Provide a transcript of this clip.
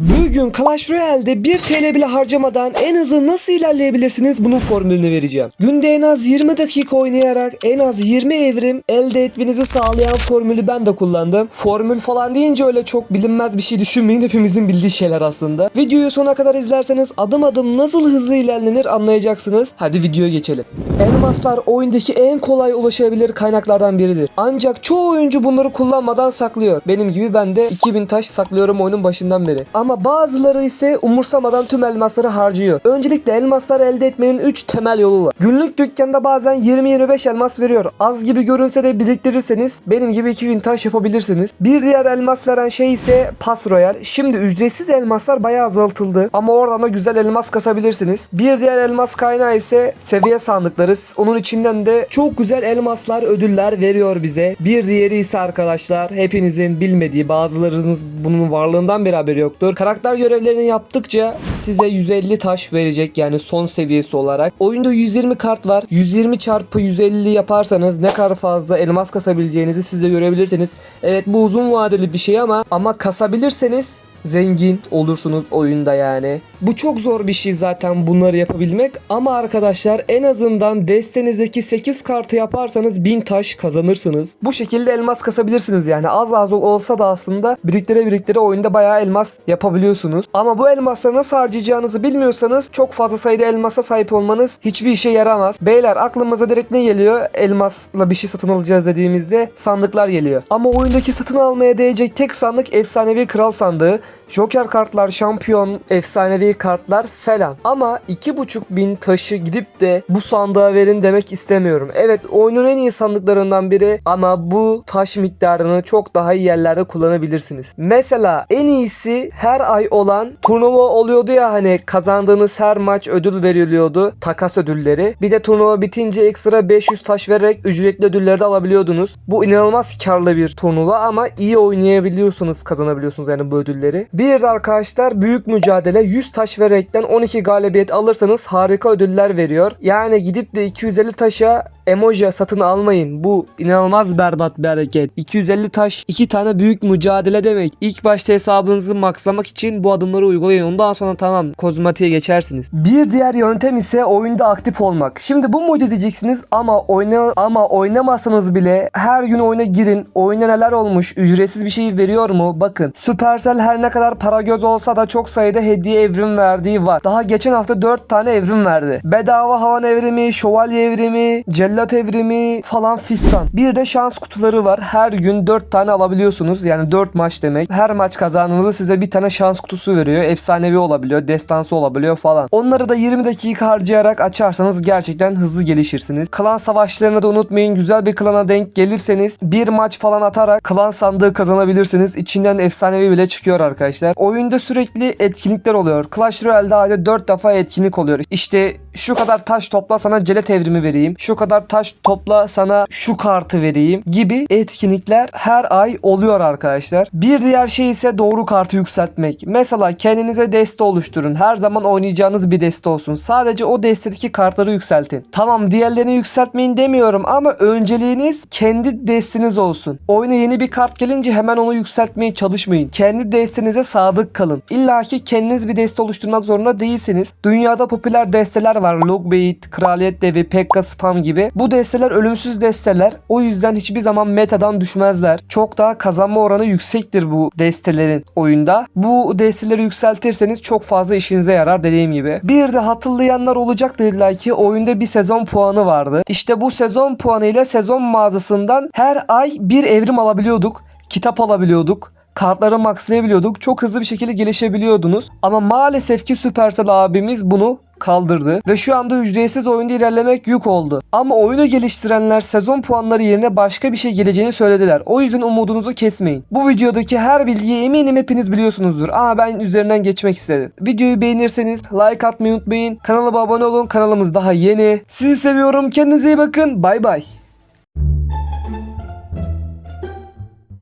Bugün Clash Royale'de 1 TL bile harcamadan en hızlı nasıl ilerleyebilirsiniz bunun formülünü vereceğim. Günde en az 20 dakika oynayarak en az 20 evrim elde etmenizi sağlayan formülü ben de kullandım. Formül falan deyince öyle çok bilinmez bir şey düşünmeyin hepimizin bildiği şeyler aslında. Videoyu sona kadar izlerseniz adım adım nasıl hızlı ilerlenir anlayacaksınız. Hadi videoya geçelim. Elmaslar oyundaki en kolay ulaşabilir kaynaklardan biridir. Ancak çoğu oyuncu bunları kullanmadan saklıyor. Benim gibi ben de 2000 taş saklıyorum oyunun başından beri. Ama bazıları ise umursamadan tüm elmasları harcıyor. Öncelikle elmaslar elde etmenin 3 temel yolu var. Günlük dükkanda bazen 20-25 elmas veriyor. Az gibi görünse de biriktirirseniz benim gibi 2000 taş yapabilirsiniz. Bir diğer elmas veren şey ise Pas Royal. Şimdi ücretsiz elmaslar bayağı azaltıldı. Ama oradan da güzel elmas kasabilirsiniz. Bir diğer elmas kaynağı ise seviye sandıkları. Onun içinden de çok güzel elmaslar, ödüller veriyor bize. Bir diğeri ise arkadaşlar hepinizin bilmediği bazılarınız bunun varlığından bir haberi yoktur. Karakter görevlerini yaptıkça size 150 taş verecek yani son seviyesi olarak. Oyunda 120 kart var. 120 çarpı 150 yaparsanız ne kadar fazla elmas kasabileceğinizi siz de görebilirsiniz. Evet bu uzun vadeli bir şey ama ama kasabilirseniz zengin olursunuz oyunda yani. Bu çok zor bir şey zaten bunları yapabilmek ama arkadaşlar en azından destenizdeki 8 kartı yaparsanız 1000 taş kazanırsınız. Bu şekilde elmas kasabilirsiniz yani az az olsa da aslında biriktire biriktire oyunda bayağı elmas yapabiliyorsunuz. Ama bu elmasları nasıl harcayacağınızı bilmiyorsanız çok fazla sayıda elmasa sahip olmanız hiçbir işe yaramaz. Beyler aklımıza direkt ne geliyor? Elmasla bir şey satın alacağız dediğimizde sandıklar geliyor. Ama oyundaki satın almaya değecek tek sandık efsanevi kral sandığı. Joker kartlar, şampiyon, efsanevi kartlar falan. Ama 2.5 bin taşı gidip de bu sandığa verin demek istemiyorum. Evet oyunun en iyi sandıklarından biri ama bu taş miktarını çok daha iyi yerlerde kullanabilirsiniz. Mesela en iyisi her ay olan turnuva oluyordu ya hani kazandığınız her maç ödül veriliyordu. Takas ödülleri. Bir de turnuva bitince ekstra 500 taş vererek ücretli ödülleri de alabiliyordunuz. Bu inanılmaz karlı bir turnuva ama iyi oynayabiliyorsunuz kazanabiliyorsunuz yani bu ödülleri. Bir de arkadaşlar büyük mücadele 100 taş vererekten 12 galibiyet alırsanız harika ödüller veriyor. Yani gidip de 250 taşa emoji satın almayın. Bu inanılmaz berbat bir hareket. 250 taş 2 tane büyük mücadele demek. İlk başta hesabınızı maxlamak için bu adımları uygulayın. Ondan sonra tamam kozmatiğe geçersiniz. Bir diğer yöntem ise oyunda aktif olmak. Şimdi bu muydu diyeceksiniz ama oyna ama oynamasanız bile her gün oyuna girin. Oyuna neler olmuş? Ücretsiz bir şey veriyor mu? Bakın. Supercell her ne kadar para göz olsa da çok sayıda hediye evrim verdiği var. Daha geçen hafta 4 tane evrim verdi. Bedava havan evrimi, şövalye evrimi, cellat evrimi falan fistan. Bir de şans kutuları var. Her gün 4 tane alabiliyorsunuz. Yani 4 maç demek. Her maç kazandığınızda size bir tane şans kutusu veriyor. Efsanevi olabiliyor, destansı olabiliyor falan. Onları da 20 dakika harcayarak açarsanız gerçekten hızlı gelişirsiniz. Klan savaşlarını da unutmayın. Güzel bir klana denk gelirseniz bir maç falan atarak klan sandığı kazanabilirsiniz. İçinden efsanevi bile çıkıyor arkadaşlar. Oyunda sürekli etkinlikler oluyor. Clash Royale'de ayda 4 defa etkinlik oluyor. İşte şu kadar taş topla sana celet evrimi vereyim. Şu kadar taş topla sana şu kartı vereyim gibi etkinlikler her ay oluyor arkadaşlar. Bir diğer şey ise doğru kartı yükseltmek. Mesela kendinize deste oluşturun. Her zaman oynayacağınız bir deste olsun. Sadece o destedeki kartları yükseltin. Tamam diğerlerini yükseltmeyin demiyorum ama önceliğiniz kendi desteniz olsun. Oyuna yeni bir kart gelince hemen onu yükseltmeye çalışmayın. Kendi destenize sadık kalın. İlla ki kendiniz bir deste oluşturmak zorunda değilsiniz. Dünyada popüler desteler var. Logbait, Kraliyet Devi, Pekka Spam gibi. Bu desteler ölümsüz desteler. O yüzden hiçbir zaman metadan düşmezler. Çok daha kazanma oranı yüksektir bu destelerin oyunda. Bu desteleri yükseltirseniz çok fazla işinize yarar dediğim gibi. Bir de hatırlayanlar olacaktır illa ki oyunda bir sezon puanı vardı. İşte bu sezon puanı ile sezon mağazasından her ay bir evrim alabiliyorduk. Kitap alabiliyorduk kartları maxlayabiliyorduk. Çok hızlı bir şekilde gelişebiliyordunuz. Ama maalesef ki Supercell abimiz bunu kaldırdı ve şu anda ücretsiz oyunda ilerlemek yük oldu. Ama oyunu geliştirenler sezon puanları yerine başka bir şey geleceğini söylediler. O yüzden umudunuzu kesmeyin. Bu videodaki her bilgiyi eminim hepiniz biliyorsunuzdur ama ben üzerinden geçmek istedim. Videoyu beğenirseniz like atmayı unutmayın. Kanala abone olun. Kanalımız daha yeni. Sizi seviyorum. Kendinize iyi bakın. Bay bay.